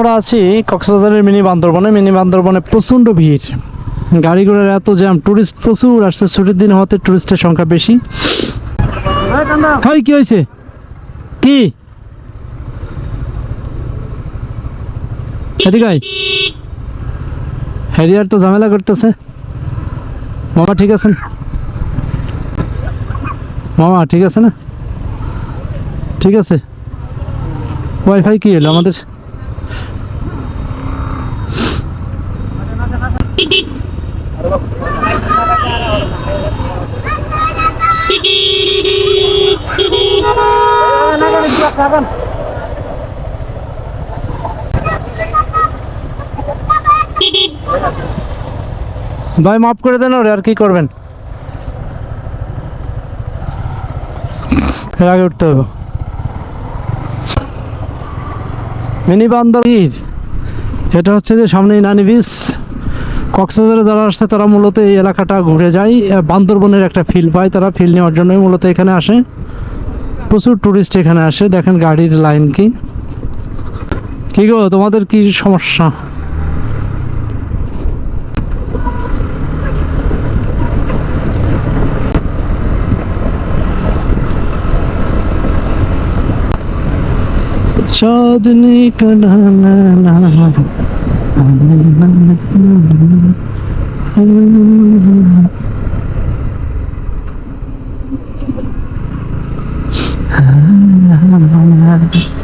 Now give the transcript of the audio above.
আমরা আছি কক্সবাজারের মিনি বান্দরবনে। মিনি বান্দরবনে প্রচণ্ড ভিড়। গাড়ি ঘোড়ার এত জ্যাম টুরিস্ট প্রচুর আসছে ছুটির দিন হতে টুরিস্টের সংখ্যা বেশি। হয় কি হয়েছে? কি? হ্যারিয়ার তো ঝামেলা করতেছে। মামা ঠিক আছেন? মামা ঠিক আছে না? ঠিক আছে। ওয়াইফাই কি এলো আমাদের? ভাই, মাফ করে দেন ওরে, আর কি করবেন? এর আগে উঠতে হবে মিনি বান্দর এটা হচ্ছে যে সামনেই নানি বীজ কক্সবাজারে যারা আসছে, তারা মূলত এই এলাকাটা ঘুরে যায়। বান্দরবনের একটা ফিল পায় তারা। ফিল নেওয়ার জন্যই মূলত এখানে আসে। প্রচুর টুরিস্ট এখানে আসে দেখেন গাড়ির লাইন কি কি গো তোমাদের কি সমস্যা চাঁদনি থাকবে